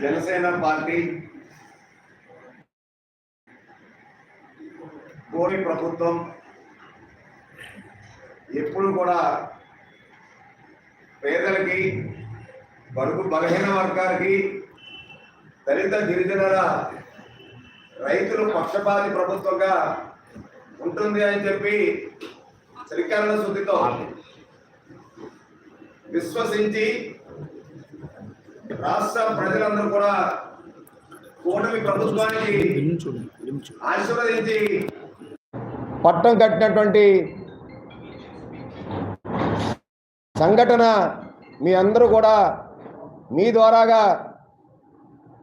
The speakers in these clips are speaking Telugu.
జనసేన పార్టీ కోరి ప్రభుత్వం ఎప్పుడు కూడా పేదలకి బడుగు బలహీన వర్గాలకి దళిత గిరిజనుల రైతులు పక్షపాతి ప్రభుత్వంగా ఉంటుంది అని చెప్పి శ్రీకరణ శుద్ధితో విశ్వసించి రాష్ట్ర ప్రజలందరూ కూడా కూటమి ప్రభుత్వానికి ఆశీర్వదించి పట్టం కట్టినటువంటి సంఘటన మీ అందరూ కూడా మీ ద్వారాగా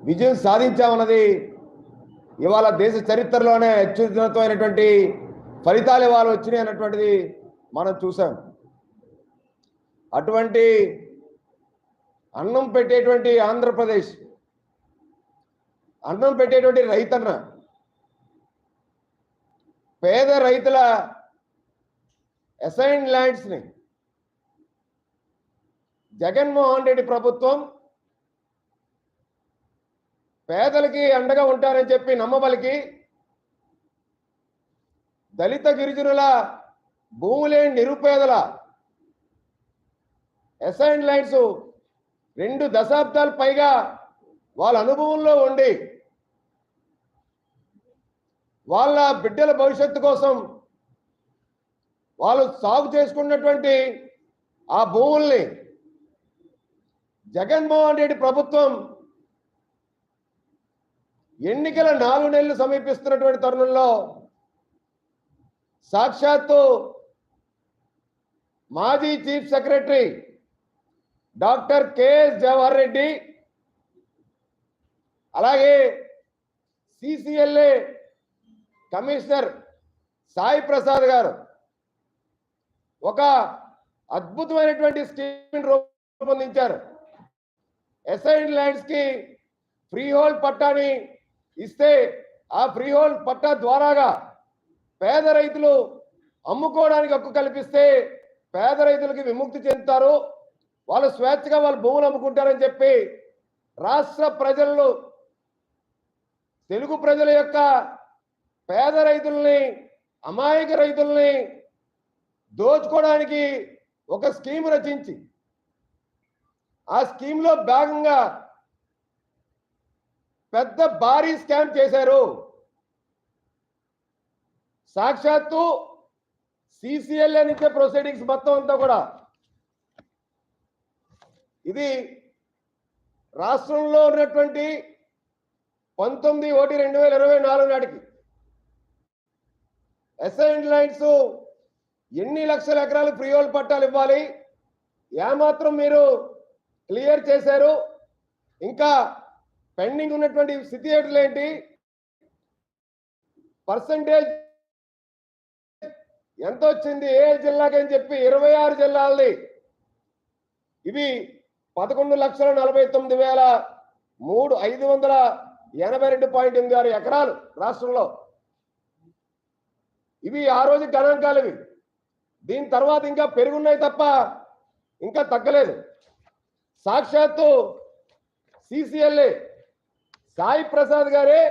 విజయం సాధించామన్నది ఇవాళ దేశ చరిత్రలోనే అత్యున్నతమైనటువంటి ఫలితాలు ఇవాళ వచ్చినాయి అన్నటువంటిది మనం చూసాం అటువంటి అన్నం పెట్టేటువంటి ఆంధ్రప్రదేశ్ అన్నం పెట్టేటువంటి రైతన్న పేద రైతుల అసైన్ ల్యాండ్స్ని జగన్మోహన్ రెడ్డి ప్రభుత్వం పేదలకి అండగా ఉంటారని చెప్పి నమ్మబలికి దళిత గిరిజనుల భూములేని నిరుపేదల అసైన్ ల్యాండ్స్ రెండు దశాబ్దాలు పైగా వాళ్ళ అనుభవంలో ఉండి వాళ్ళ బిడ్డల భవిష్యత్తు కోసం వాళ్ళు సాగు చేసుకున్నటువంటి ఆ భూముల్ని జగన్మోహన్ రెడ్డి ప్రభుత్వం ఎన్నికల నాలుగు నెలలు సమీపిస్తున్నటువంటి తరుణంలో సాక్షాత్తు మాజీ chief secretary doctor K S Reddy. అలాగే సిసిఎల్ఏ కమిషనర్ సాయి ప్రసాద్ గారు. ఒక అద్భుతమైనటువంటి స్కీమ్ రూపొందించారు. అసైన్ ల్యాండ్స్కి ఫ్రీ హోల్డ్ పట్టాని ఇస్తే ఆ ఫ్రీ హోల్డ్ పట్టా ద్వారాగా పేద రైతులు అమ్ముకోవడానికి హక్కు కల్పిస్తే పేద రైతులకి విముక్తి చెందుతారు. వాళ్ళు స్వేచ్ఛగా వాళ్ళ భూములు అమ్ముకుంటారని చెప్పి రాష్ట్ర ప్రజలను తెలుగు ప్రజల యొక్క పేద రైతుల్ని అమాయక రైతుల్ని దోచుకోవడానికి ఒక స్కీమ్ రచించి ఆ స్కీమ్లో భాగంగా పెద్ద భారీ స్కామ్ చేశారు. సాక్షాత్తు సిసిఎల్ నుంచే ప్రొసీడింగ్స్ మొత్తం అంతా కూడా ఇది రాష్ట్రంలో ఉన్నటువంటి పంతొమ్మిది ఒకటి రెండు వేల ఇరవై నాలుగు నాటికి. అసైన్ లైన్స్ ఎన్ని లక్షల ఎకరాలు ఫ్రీహోల్ పట్టాలు ఇవ్వాలి? ఏమాత్రం మీరు క్లియర్ చేశారు? ఇంకా పెండింగ్ ఉన్నటువంటి స్థితి ఏంటి? పర్సంటేజ్ ఎంత వచ్చింది ఏ జిల్లాకి అని చెప్పి ఇరవై ఆరు జిల్లాలని. ఇవి పదకొండు లక్షల నలభై తొమ్మిది వేల మూడు ఐదు వందల ఎనభై రెండు పాయింట్ ఎనిమిది ఆరు ఎకరాలు రాష్ట్రంలో. ఇవి ఆ రోజు గణాంకాలు ఇవి దీని తర్వాత ఇంకా పెరుగున్నాయి తప్ప ఇంకా తగ్గలేదు. సాక్షాత్తు సిసిఎల్ఏ సాయి ప్రసాద్ గారే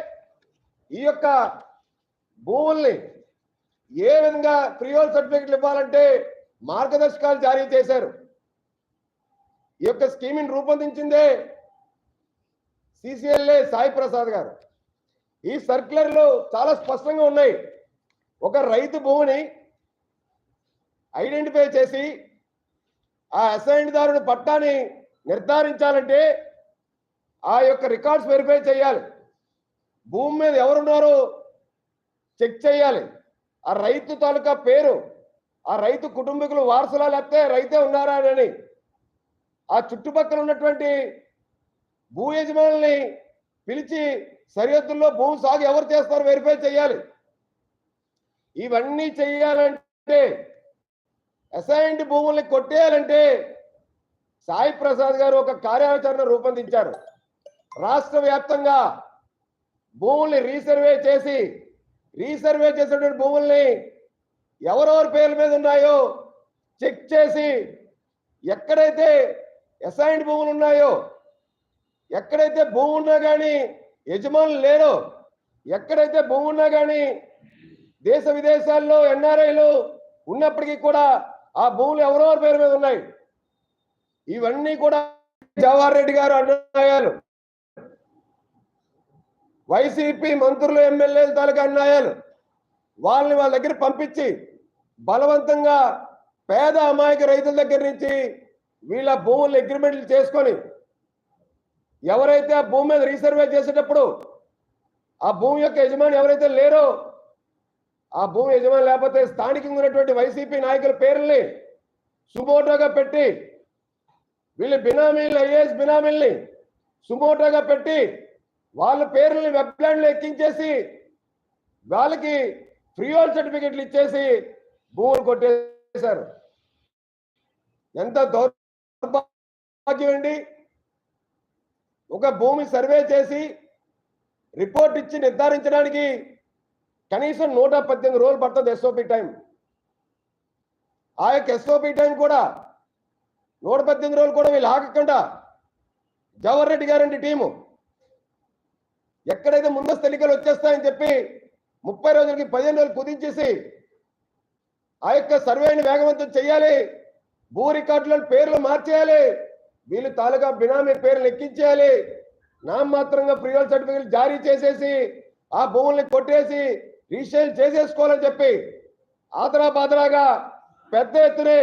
ఈ యొక్క భూముల్ని ఏ విధంగా ఫ్రీహోల్ సర్టిఫికెట్లు ఇవ్వాలంటే మార్గదర్శకాలు జారీ చేశారు. ఈ యొక్క స్కీమ్ని రూపొందించిందే సిసిఎల్ఏ సాయి ప్రసాద్ గారు. ఈ సర్క్యులర్లు చాలా స్పష్టంగా ఉన్నాయి. ఒక రైతు భూమిని ఐడెంటిఫై చేసి ఆ అసైన్దారుడు పట్టాని నిర్ధారించాలంటే ఆ యొక్క రికార్డ్స్ వెరిఫై చేయాలి. భూమి మీద ఎవరున్నారో చెక్ చేయాలి. ఆ రైతు తాలూకా పేరు ఆ రైతు కుటుంబీకులు వారసులా లేకపోతే రైతే ఉన్నారా అని ఆ చుట్టుపక్కల ఉన్నటువంటి భూ యజమానుల్ని పిలిచి సరిహద్దుల్లో భూమి సాగు ఎవరు చేస్తారో వెరిఫై చేయాలి ఇవన్నీ చేయాలంటే అసైన్డ్ భూముల్ని కొట్టేయాలంటే సాయి ప్రసాద్ గారు ఒక కార్యాచరణ రూపొందించారు. రాష్ట్ర వ్యాప్తంగా భూముల్ని రీసర్వే చేసి రీసర్వే చేసినటువంటి భూముల్ని ఎవరెవరి పేర్ల మీద ఉన్నాయో చెక్ చేసి ఎక్కడైతే అసైన్డ్ భూములు ఉన్నాయో? ఎక్కడైతే భూమి ఉన్నా కానీ యజమానులు లేరో? ఎక్కడైతే భూమి ఉన్నా కానీ దేశ విదేశాల్లో ఎన్ఆర్ఐలు ఉన్నప్పటికీ కూడా ఆ భూములు ఎవరెవరి పేరు మీద ఉన్నాయి. ఇవన్నీ కూడా జవహర్ రెడ్డి గారు అన్నాయాలు వైసీపీ మంత్రులు ఎమ్మెల్యేల తాలూకా అన్నాయాలు వాళ్ళని వాళ్ళ దగ్గర పంపించి బలవంతంగా పేద అమాయక రైతుల దగ్గర నుంచి వీళ్ళ భూములు అగ్రిమెంట్లు చేసుకొని ఎవరైతే ఆ భూమి మీద రీసర్వే చేసేటప్పుడు ఆ భూమి యొక్క యజమాని ఎవరైతే లేరో ఆ భూమి యజమాని లేకపోతే స్థానికంగా ఉన్నటువంటి వైసీపీ నాయకుల పేర్లని సుమోటోగా పెట్టి వీళ్ళు బినామీలు ఐఏఎస్ బినామీల్ని సుమోటోగా పెట్టి వాళ్ళ పేర్లని వెబ్లాండ్లో ఎక్కించేసి వాళ్ళకి ఫ్రీహోల్ సర్టిఫికెట్లు ఇచ్చేసి భూములు కొట్టేశారు. ఎంత దౌర్ దౌర్భాగ్యం ఏంటి ఒక భూమి సర్వే చేసి రిపోర్ట్ ఇచ్చి నిర్ధారించడానికి కనీసం నూట పద్దెనిమిది రోజులు పడుతుంది ఎస్ఓపి టైం ఆ యొక్క ఎస్ఓపి టైం కూడా నూట పద్దెనిమిది రోజులు కూడా వీళ్ళు ఆగకుండా జవహర్ రెడ్డి గారండి టీము ఎక్కడైతే ముందస్తు ఎన్నికలు వచ్చేస్తాయని చెప్పి ముప్పై రోజులకి పదిహేను రోజులు కుదించేసి ఆ యొక్క సర్వేని వేగవంతం చేయాలి. భూ రికార్డుల పేర్లు మార్చేయాలి. వీళ్ళు తాలూకా బినామీ పేర్లు ఎక్కించేయాలి నామమాత్రంగా ప్రియోల్ సర్టిఫికెట్ జారీ చేసేసి ఆ భూముల్ని కొట్టేసి రీసేల్ చేసేసుకోవాలని చెప్పి ఆతరా బాదరాగా పెద్ద ఎత్తునే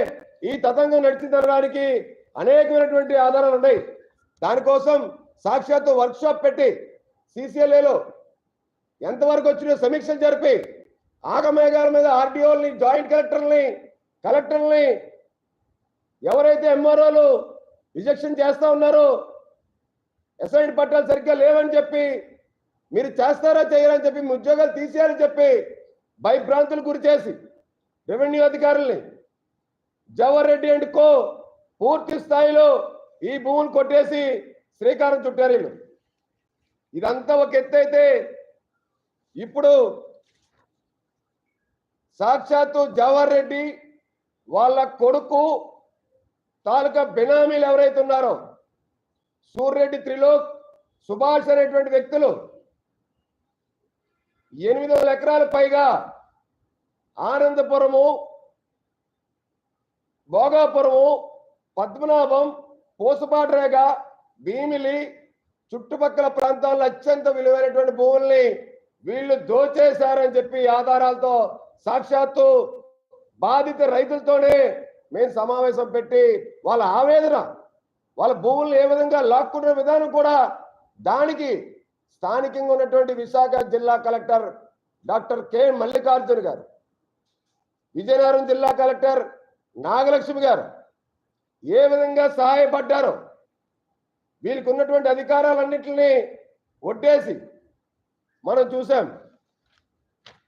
ఈ తతంగం నడిచిందనడానికి అనేకమైనటువంటి ఆధారాలు ఉన్నాయి. దానికోసం సాక్షాత్తు వర్క్షాప్ పెట్టి సిసిఎల్ఏలో ఎంతవరకు వచ్చిన సమీక్షలు జరిపి ఆగమేఘాల మీద ఆర్డీఓల్ని జాయింట్ కలెక్టర్ని కలెక్టర్ని ఎవరైతే ఎంఆర్ఓలు రిజెక్షన్ చేస్తూ ఉన్నారో ఎస్ఐడి పట్టాలు సరిగ్గా లేవని చెప్పి మీరు చేస్తారా చేయరని చెప్పి మీ ఉద్యోగాలు తీసేయాలని చెప్పి భయభ్రాంతులు గురి చేసి రెవెన్యూ అధికారుల్ని జవహర్ రెడ్డి అండ్ కో పూర్తి స్థాయిలో ఈ భూములు కొట్టేసి శ్రీకారం చుట్టారు వీళ్ళు. ఇదంతా ఒక ఎత్తు అయితే ఇప్పుడు సాక్షాత్తు జవహర్ రెడ్డి వాళ్ళ కొడుకు తాలూకా బినామీలు ఎవరైతే ఉన్నారో సూర్రెడ్డి త్రిలోక్ సుభాష్ అనేటువంటి వ్యక్తులు ఎనిమిది వందల ఎకరాల పైగా ఆనందపురము భోగాపురము పద్మనాభం పూసపాటరేగ భీమిలి చుట్టుపక్కల ప్రాంతాల్లో అత్యంత విలువైనటువంటి భూముల్ని వీళ్ళు దోచేశారని చెప్పి ఆధారాలతో సాక్షాత్తు బాధిత రైతులతోనే మేము సమావేశం పెట్టి వాళ్ళ ఆవేదన వాళ్ళ భూములను ఏ విధంగా లాక్కున్న విధానం కూడా దానికి స్థానికంగా ఉన్నటువంటి విశాఖ జిల్లా కలెక్టర్ డాక్టర్ కె మల్లికార్జున్ గారు విజయనగరం జిల్లా కలెక్టర్ నాగలక్ష్మి గారు ఏ విధంగా సహాయపడ్డారో వీళ్ళకి ఉన్నటువంటి అధికారాలన్నింటినీ ఒట్టేసి మనం చూసాం.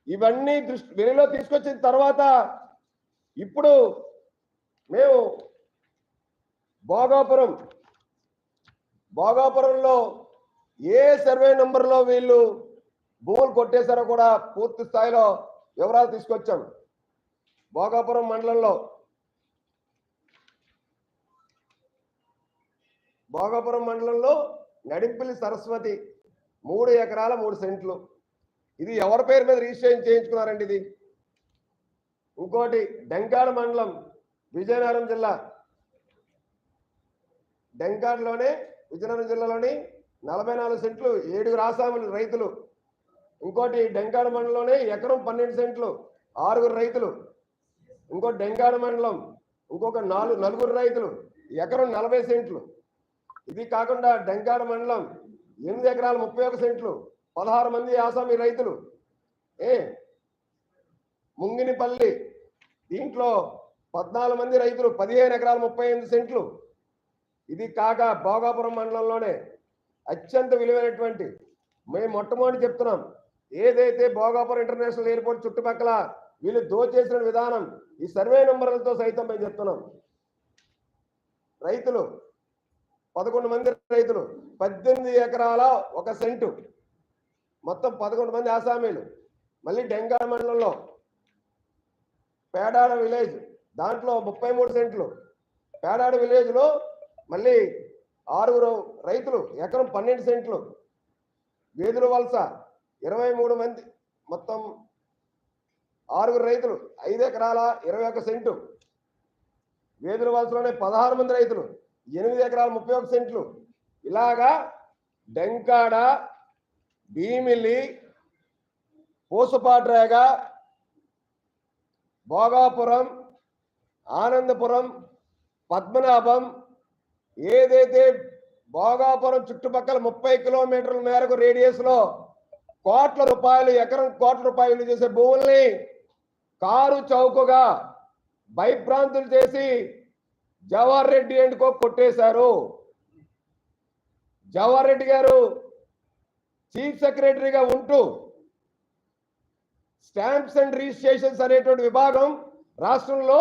ఇవన్నీ దృష్టి వెలుగులో తీసుకొచ్చిన తర్వాత ఇప్పుడు మేము భోగాపురం భోగాపురంలో ఏ సర్వే నెంబర్లో వీళ్ళు భూములు కొట్టేశారో కూడా పూర్తి స్థాయిలో వివరాలు తీసుకొచ్చాం. భోగాపురం మండలంలో భోగాపురం మండలంలో నడింపల్లి సరస్వతి మూడు ఎకరాల మూడు సెంట్లు. ఇది ఎవరి పేరు మీద రిజిస్ట్రేషన్ చేయించుకున్నారండి ఇది? ఇంకోటి డెంకాడ మండలం విజయనగరం జిల్లా. డెంకాడ్లోనే విజయనగరం జిల్లాలోని నలభై నాలుగు సెంట్లు ఏడుగురు ఆసాములు రైతులు. ఇంకోటి డెంకాడ మండలంలోనే ఎకరం పన్నెండు సెంట్లు ఆరుగురు రైతులు. ఇంకో డెంకాడ మండలం ఇంకొక నాలుగు నలుగురు రైతులు. ఎకరం నలభై సెంట్లు. ఇది కాకుండా డెంకాడ మండలం ఎనిమిది ఎకరాల ముప్పై ఒక సెంట్లు పదహారు మంది ఆసామి రైతులు. ఏ? ముంగినిపల్లి దీంట్లో పద్నాలుగు మంది రైతులు పదిహేను ఎకరాల ముప్పై ఎనిమిది సెంట్లు. ఇది కాక భోగాపురం మండలంలోనే అత్యంత విలువైనటువంటి మేము మొట్టమొదటి చెప్తున్నాం. ఏదైతే భోగాపురం ఇంటర్నేషనల్ ఎయిర్పోర్ట్ చుట్టుపక్కల వీళ్ళు దోచేసిన విధానం ఈ సర్వే నెంబర్లతో సైతం మేము చెప్తున్నాం. రైతులు పదకొండు మంది రైతులు పద్దెనిమిది ఎకరాల ఒక సెంటు. మొత్తం పదకొండు మంది ఆసామీలు. మళ్ళీ డెంగా మండలంలో పేడాడ విలేజ్ దాంట్లో ముప్పై మూడు సెంట్లు. పేడాడ విలేజ్లో మళ్ళీ ఆరుగురు రైతులు ఎకరం పన్నెండు సెంట్లు. వేదుల వలస ఇరవై మూడు మంది. మొత్తం ఆరుగురు రైతులు ఐదు ఎకరాల ఇరవై ఒక సెంటు. వేదుల వలసలోనే పదహారు మంది రైతులు ఎనిమిది ఎకరాల ముప్పై ఒక సెంట్లు. ఇలాగా డెంకాడ భీమిలి పూసపాట్రేగ భోగాపురం ఆనందపురం పద్మనాభం ఏదైతే భోగాపురం చుట్టుపక్కల ముప్పై కిలోమీటర్ల మేరకు రేడియస్లో కోట్ల రూపాయలు ఎకరం కోట్ల రూపాయలు చేసే భూముల్ని కారు చౌకగా భయభ్రాంతులు చేసి జవహర్ రెడ్డి ఎండుకో కొట్టేశారు. జవహర్ రెడ్డి గారు చీఫ్ సెక్రటరీగా ఉంటూ స్టాంప్స్ అండ్ రిజిస్ట్రేషన్స్ అనేటువంటి విభాగం రాష్ట్రంలో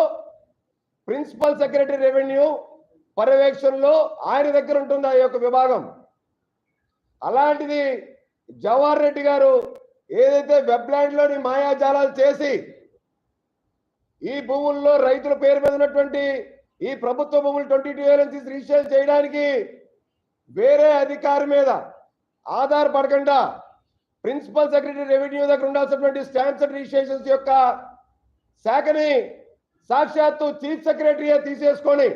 ప్రిన్సిపల్ సెక్రటరీ రెవెన్యూ పర్యవేక్షణలో ఆయన దగ్గర ఉంటుంది ఆ యొక్క విభాగం. అలాంటిది జవహర్ రెడ్డి గారు ఏదైతే వెబ్లాండ్లోని మాయాజాలాలు చేసి ఈ భూముల్లో రైతుల పేరు మీద ఉన్నటువంటి ఈ ప్రభుత్వ భూములు ట్వంటీ టూ నుంచి రిజిస్టర్ చేయడానికి వేరే అధికారి మీద ఆధారపడకుండా ప్రిన్సిపల్ సెక్రటరీ రెవెన్యూ దగ్గర ఉండాల్సినటువంటి స్టాంప్స్ అండ్ రిజిస్ట్రేషన్స్ యొక్క శాఖని సాక్షాత్తు చీఫ్ సెక్రటరీ తీసేసుకొని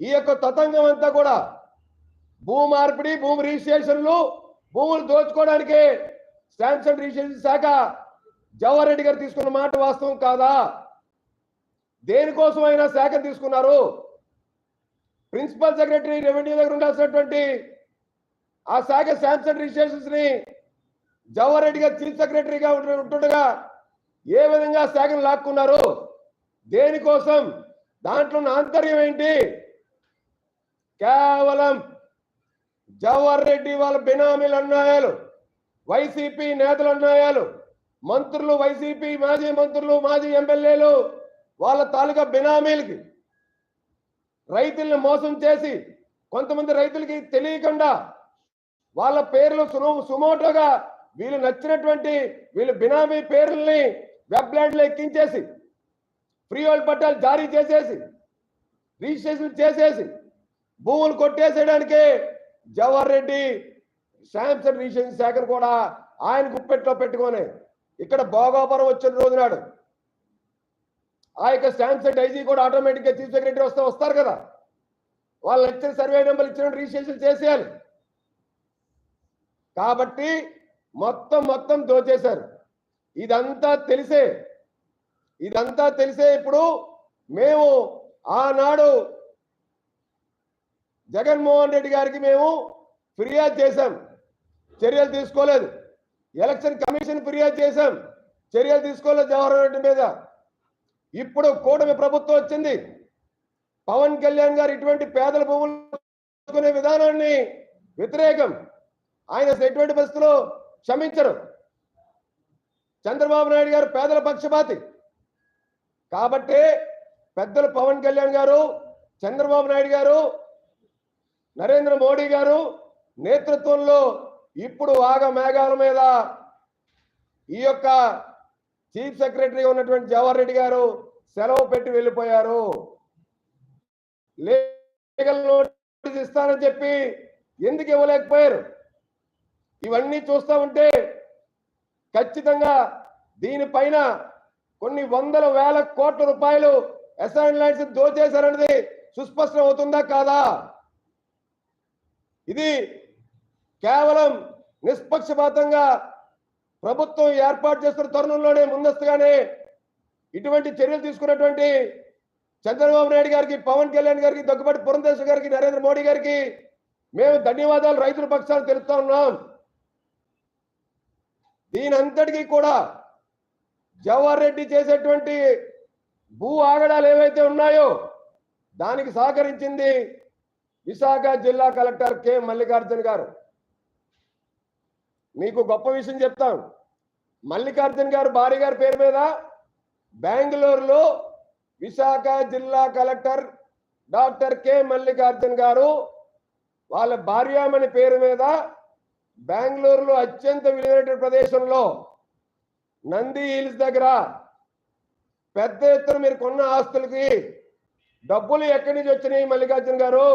ఈ యొక్క తతంగం అంతా కూడా భూమి మార్పిడి భూమి రిజిస్ట్రేషన్లు భూములు దోచుకోవడానికి స్టాంప్స్ అండ్ రిజిస్ట్రేషన్ శాఖ జవహర్ రెడ్డి గారు తీసుకున్న మాట వాస్తవం కాదా? దేనికోసం అయినా శాఖ తీసుకున్నారు? ప్రిన్సిపల్ సెక్రటరీ రెవెన్యూ దగ్గర ఉండాల్సినటువంటి ఆ శాఖ స్టాంప్స్ రిజిస్ట్రేషన్స్ని జవహర్ రెడ్డి గారు చీఫ్ సెక్రటరీగా ఉంటుండగా ఏ విధంగా శాఖను లాక్కున్నారు? దేనికోసం? దాంట్లో ఉన్న ఆంతర్యం ఏంటి? కేవలం జవహర్ రెడ్డి వాళ్ళ బినామీలు అన్నాయాలు వైసీపీ నేతలు అన్నాయాలు మంత్రులు వైసీపీ మాజీ మంత్రులు మాజీ ఎమ్మెల్యేలు వాళ్ళ తాలూకా బినామీలకి రైతుల్ని మోసం చేసి కొంతమంది రైతులకి తెలియకుండా వాళ్ళ పేర్లు సుమో సుమోటోగా వీళ్ళు నచ్చినటువంటి వీళ్ళు బినామీ పేర్లని వెబ్లాండ్లో ఎక్కించేసి ఫ్రీ హోల్డ్ పట్టాలు జారీ చేసేసి రిజిస్ట్రేషన్ చేసేసి భూములు కొట్టేసేయడానికి జవహర్ రెడ్డి శాంసన్ రిజిస్ట్రేషన్ శాఖను కూడా ఆయన గుప్పెట్లో పెట్టుకొని ఇక్కడ భోగాపురం వచ్చిన రోజు నాడు ఆ యొక్క శాంసన్ ఐజీ కూడా ఆటోమేటిక్గా చీఫ్ సెక్రటరీ వస్తే వస్తారు కదా. వాళ్ళు ఇచ్చిన సర్వే నెంబర్ ఇచ్చిన రిజిస్ట్రేషన్ చేసేయాలి. కాబట్టి మొత్తం మొత్తం దోచేశారు. ఇదంతా తెలిసే ఇదంతా తెలిసే ఇప్పుడు మేము ఆనాడు జగన్మోహన్ రెడ్డి గారికి మేము ఫిర్యాదు చేశాం. చర్యలు తీసుకోలేదు. ఎలక్షన్ కమిషన్ ఫిర్యాదు చేశాం. చర్యలు తీసుకోలేదు జవహర్ రెడ్డి మీద. ఇప్పుడు కూటమి ప్రభుత్వం వచ్చింది. పవన్ కళ్యాణ్ గారు ఇటువంటి పేదల భూములు విధానాన్ని వ్యతిరేకం. ఆయన ఎటువంటి పరిస్థితుల్లో క్షమించరు. చంద్రబాబు నాయుడు గారు పేదల పక్షపాతి. కాబట్టి పెద్దలు పవన్ కళ్యాణ్ గారు చంద్రబాబు నాయుడు గారు నరేంద్ర మోడీ గారు నేతృత్వంలో ఇప్పుడు ఆగ మేఘాల మీద ఈ యొక్క చీఫ్ సెక్రటరీ ఉన్నటువంటి జవహర్ రెడ్డి గారు సెలవు పెట్టి వెళ్ళిపోయారు. లీగల్ నోటీస్ ఇస్తానని చెప్పి ఎందుకు ఇవ్వలేకపోయారు? ఇవన్నీ చూస్తా ఉంటే ఖచ్చితంగా దీనిపైన కొన్ని వందల వేల కోట్ల రూపాయలు అసైన్ ల్యాండ్స్ దోచేశారన్నది సుస్పష్టం అవుతుందా కాదా? ఇది కేవలం నిష్పక్షపాతంగా ప్రభుత్వం ఏర్పాటు చేస్తున్న తరుణంలోనే ముందస్తుగానే ఇటువంటి చర్యలు తీసుకున్నటువంటి చంద్రబాబు నాయుడు గారికి పవన్ కళ్యాణ్ గారికి దగ్గుబాటి పురంధేశ్వర గారికి నరేంద్ర మోడీ గారికి మేము ధన్యవాదాలు రైతుల పక్షాలు తెలుపుతా ఉన్నాం. దీని అంతటికీ కూడా జవహర్ రెడ్డి చేసేటువంటి భూ ఆగడాలు ఏవైతే ఉన్నాయో దానికి సహకరించింది విశాఖ జిల్లా కలెక్టర్ కె మల్లికార్జున్ గారు. మీకు గొప్ప విషయం చెప్తాను. మల్లికార్జున్ గారు భార్య గారి పేరు మీద బెంగళూరులో విశాఖ జిల్లా కలెక్టర్ డాక్టర్ కె మల్లికార్జున్ గారు వాళ్ళ భార్యామణి పేరు మీద బెంగళూరులో అత్యంత విలువైన ప్రదేశంలో నంది హిల్స్ దగ్గర పెద్ద ఎత్తున మీరు కొన్న ఆస్తులకి డబ్బులు ఎక్కడి నుంచి వచ్చినాయి మల్లికార్జున గారు?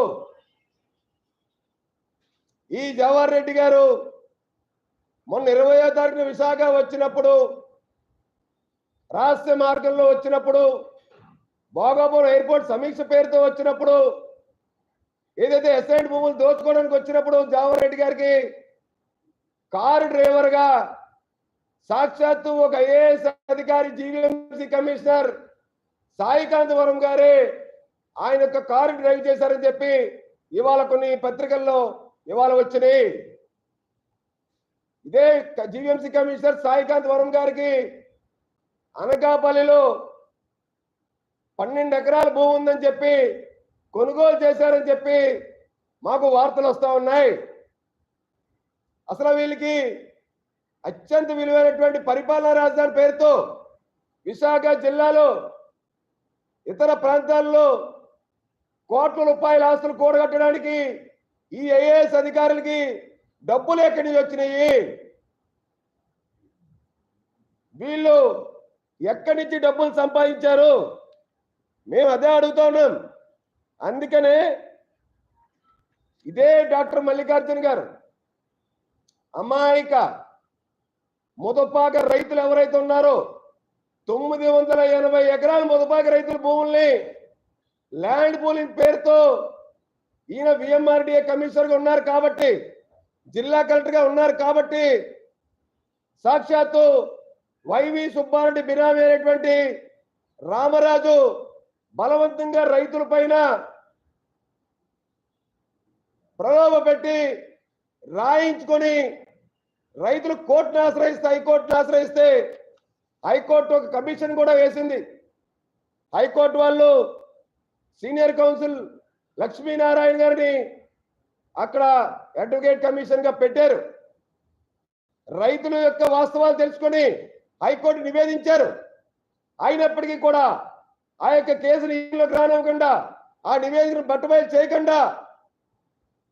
ఈ జవహర్ రెడ్డి గారు మొన్న ఇరవయో తారీఖున విశాఖ వచ్చినప్పుడు రహస్య మార్గంలో వచ్చినప్పుడు భోగాపురం ఎయిర్పోర్ట్ సమీక్ష పేరుతో వచ్చినప్పుడు ఏదైతే ఎస్ఐడ్ భూములు దోచుకోవడానికి వచ్చినప్పుడు జవహర్ రెడ్డి గారికి కారు డ్రైవర్గా సాక్షాత్తు ఒక ఐఏఎస్ అధికారి జీవీఎంసీ కమిషనర్ సాయికాంతవరం గారే ఆయన యొక్క కారు డ్రైవ్ చేశారని చెప్పి ఇవాళ కొన్ని పత్రికల్లో ఇవాళ వచ్చినాయి. ఇదే జీవీఎంసీ కమిషనర్ సాయికాంత్ వరం గారికి అనకాపల్లిలో పన్నెండు ఎకరాల భూమి ఉందని చెప్పి కొనుగోలు చేశారని చెప్పి మాకు వార్తలు వస్తూ ఉన్నాయి. అసలు వీళ్ళకి అత్యంత విలువైనటువంటి పరిపాలనా రాజధాని పేరుతో విశాఖ జిల్లాలో ఇతర ప్రాంతాల్లో కోట్ల రూపాయల ఆస్తులు కూడగట్టడానికి ఈ ఐఏఎస్ అధికారులకి డబ్బులు ఎక్కడి నుంచి వచ్చినాయి? వీళ్ళు ఎక్కడి నుంచి డబ్బులు సంపాదించారు? మేము అదే అడుగుతా ఉన్నాం. అందుకనే ఇదే డాక్టర్ మల్లికార్జున గారు అమాయక ముదపాక రైతులు ఎవరైతే ఉన్నారో తొమ్మిది వందల ఎనభై ఎకరాల ముదపాక రైతుల భూముల్ని ల్యాండ్ పూలింగ్ పేరుతో ఈయన విఎంఆర్డిఏ కమిషనర్గా ఉన్నారు కాబట్టి జిల్లా కలెక్టర్గా ఉన్నారు కాబట్టి సాక్షాత్తు వైవి సుబ్బారెడ్డి బినామీ అయినటువంటి రామరాజు బలవంతంగా రైతుల పైన ప్రలోభ పెట్టి రాయించుకొని రైతులు కోర్టును ఆశ్రయిస్తే హైకోర్టును ఆశ్రయిస్తే హైకోర్టు ఒక కమిషన్ కూడా వేసింది. హైకోర్టు వాళ్ళు సీనియర్ కౌన్సిల్ లక్ష్మీనారాయణ గారిని అక్కడ అడ్వకేట్ కమిషన్గా పెట్టారు. రైతుల యొక్క వాస్తవాలు తెలుసుకొని హైకోర్టు నివేదించారు. అయినప్పటికీ కూడా ఆ యొక్క కేసుని ఇంట్లోకి రానివ్వకుండా ఆ నివేదికను బట్టబయలు చేయకుండా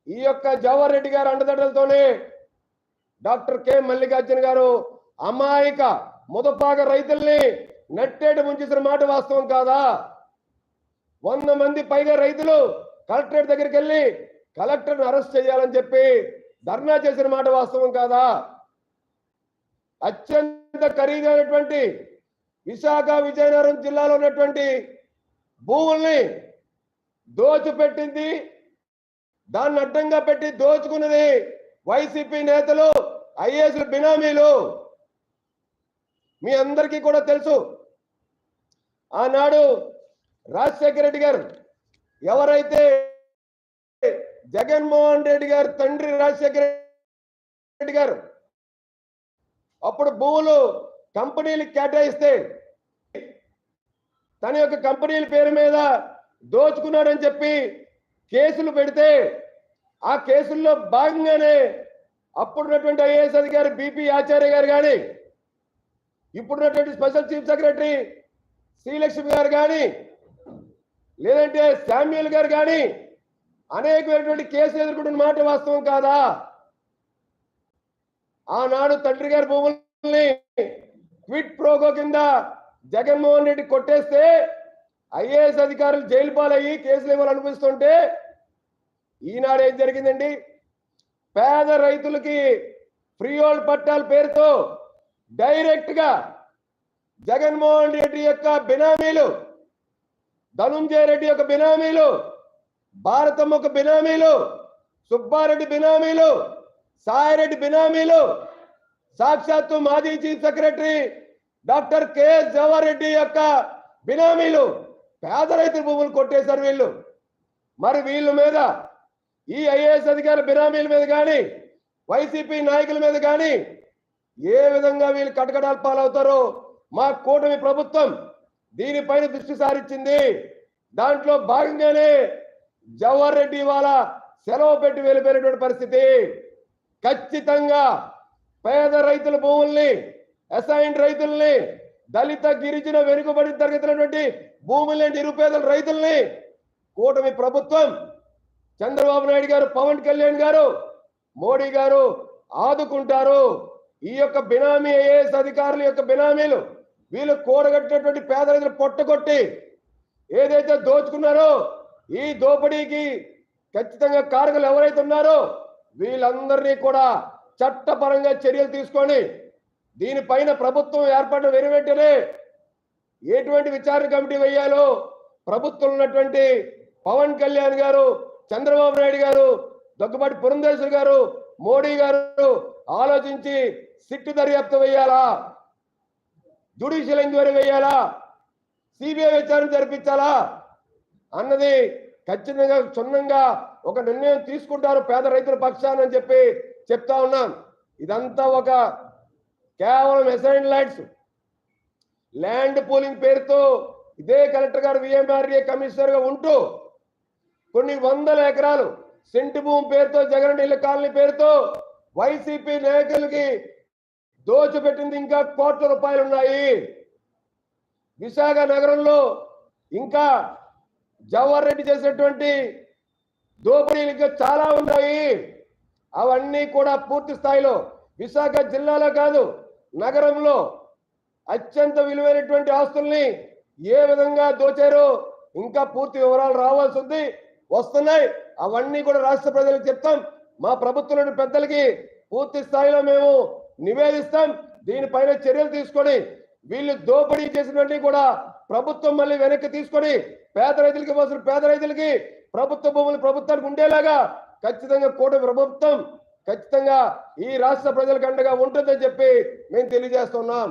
ఈ యొక్క జవహర్ రెడ్డి గారు అండదండలతోనే డాక్టర్ కె మల్లికార్జున గారు అమాయక ముదపాక రైతుల్ని నట్టేట ముంచేసిన మాట వాస్తవం కాదా? వంద మంది పైగా రైతులు కలెక్టరేట్ దగ్గరికి వెళ్ళి కలెక్టర్ను అరెస్ట్ చేయాలని చెప్పి ధర్నా చేసిన మాట వాస్తవం కాదా? అత్యంత ఖరీదైనటువంటి విశాఖ విజయనగరం జిల్లాలో ఉన్నటువంటి భూముల్ని దోచిపెట్టింది. దాన్ని అడ్డంగా పెట్టి దోచుకున్నది వైసీపీ నేతలు ఐఏఎస్ బినామీలు. మీ అందరికీ కూడా తెలుసు. ఆనాడు రాజశేఖర రెడ్డి గారు ఎవరైతే జగన్మోహన్ రెడ్డి గారు తండ్రి రాజశేఖర రెడ్డి గారు అప్పుడు భూములు కంపెనీలు కేటాయిస్తే తన యొక్క కంపెనీల పేరు మీద దోచుకున్నాడని చెప్పి కేసులు పెడితే ఆ కేసుల్లో భాగంగానే అప్పుడున్నటువంటి ఐఏఎస్ అధికారి బిపి ఆచార్య గారు కానీ ఇప్పుడున్నటువంటి స్పెషల్ చీఫ్ సెక్రటరీ శ్రీలక్ష్మి గారు కానీ లేదంటే శామ్యుల్ గారు కానీ అనేకమైనటువంటి కేసులు ఎదుర్కొంటున్న మాట వాస్తవం కాదా? ఆనాడు తండ్రి గారి భూముల్ని క్విట్ ప్రోగో కింద జగన్మోహన్ రెడ్డి కొట్టేస్తే ఐఏఎస్ అధికారులు జైలు పాలయ్యి కేసులు ఇవ్వాలనిపిస్తుంటే ఈనాడు ఏం జరిగిందండి? పేద రైతులకి ఫ్రీ హోల్డ్ పట్టాల పేరుతో డైరెక్ట్గా జగన్మోహన్ రెడ్డి యొక్క బినామీలు ధనుంజయ రెడ్డి యొక్క బినామీలు భారతమ్మ యొక్క బినామీలు సుబ్బారెడ్డి బినామీలు సాయిరెడ్డి బినామీలు సాక్షాత్తు మాజీ chief secretary doctor K Jawahar Reddy యొక్క బినామీలు పేద రైతుల భూములు కొట్టేశారు వీళ్ళు. మరి వీళ్ళ మీద ఈ ఐఏఎస్ అధికారుల బినామీల మీద కానీ వైసీపీ నాయకుల మీద కానీ ఏ విధంగా వీళ్ళు కటకటాల పాలవుతారో మా కూటమి ప్రభుత్వం దీనిపైన దృష్టి సారించింది. దాంట్లో భాగంగానే జవహర్ రెడ్డి ఇవాళ సెలవు పెట్టి వెళ్ళిపోయినటువంటి పరిస్థితి. ఖచ్చితంగా పేద రైతుల భూముల్ని అసైన్ రైతుల్ని దళిత గిరిజన వెనుకబడి తరగతినటువంటి భూముల్ని నిరుపేదల రైతుల్ని కూటమి ప్రభుత్వం చంద్రబాబు నాయుడు గారు పవన్ కళ్యాణ్ గారు మోడీ గారు ఆదుకుంటారు. ఈ యొక్క బినామీ ఐఏఎస్ అధికారుల యొక్క బినామీలు వీళ్ళు కూడగట్టినటువంటి పేద రైతులు పొట్టగొట్టి ఏదైతే దోచుకున్నారో ఈ దోపిడీకి ఖచ్చితంగా కారకులు ఎవరైతే ఉన్నారో వీళ్ళందరినీ కూడా చట్టపరంగా చర్యలు తీసుకొని దీనిపైన ప్రభుత్వం ఏర్పడిన వెను వెంటనే ఎటువంటి విచారణ కమిటీ వేయాలో ప్రభుత్వం ఉన్నటువంటి పవన్ కళ్యాణ్ గారు చంద్రబాబు నాయుడు గారు దగ్గుబాటి పురంధేశ్వరి గారు మోడీ గారు ఆలోచించి సిట్టు దర్యాప్తు వేయాలా? జ్యుడిషియల్ ఎంక్వైరీ వేయాలా? సిబిఐ విచారణ జరిపించాలా? అన్నది ఖచ్చితంగా క్షుణ్ణంగా ఒక నిర్ణయం తీసుకుంటారు పేద రైతుల పక్షాన్ని అని చెప్పి చెప్తా ఉన్నాం. ఇదంతా ఒక కేవలం ఎసైన్ ల్యాండ్స్. ల్యాండ్ పూలింగ్ పేరుతో ఇదే కలెక్టర్ గారు విఎంఆర్ఏ కమిషనర్గా ఉంటూ కొన్ని వందల ఎకరాలు సెంటు భూమి పేరుతో జగన్ ఇళ్ళ కాలనీ పేరుతో వైసీపీ నాయకులకి దోచిపెట్టింది ఇంకా కోట్ల రూపాయలు ఉన్నాయి. విశాఖ నగరంలో ఇంకా జవహర్ రెడ్డి చేసినటువంటి దోపిడీలు ఇంకా చాలా ఉన్నాయి. అవన్నీ కూడా పూర్తి స్థాయిలో విశాఖ జిల్లాలో కాదు నగరంలో అత్యంత విలువైనటువంటి ఆస్తుల్ని ఏ విధంగా దోచారో ఇంకా పూర్తి వివరాలు రావాల్సి ఉంది. వస్తున్నాయి. అవన్నీ కూడా రాష్ట్ర ప్రజలకు చెప్తాం. మా ప్రభుత్వంలోని పెద్దలకి పూర్తి స్థాయిలో మేము నివేదిస్తాం. దీనిపైన చర్యలు తీసుకొని వీళ్ళు దోపిడీ చేసినవన్నీ కూడా ప్రభుత్వం మళ్ళీ వెనక్కి తీసుకొని పేద రైతులకి ఇవ్వాల్సిన పేద రైతులకి ప్రభుత్వ భూములు ప్రభుత్వానికి ఉండేలాగా ఖచ్చితంగా కూటమి ప్రభుత్వం ఖచ్చితంగా ఈ రాష్ట్ర ప్రజలకు అండగా ఉంటుందని చెప్పి మేము తెలియజేస్తున్నాం.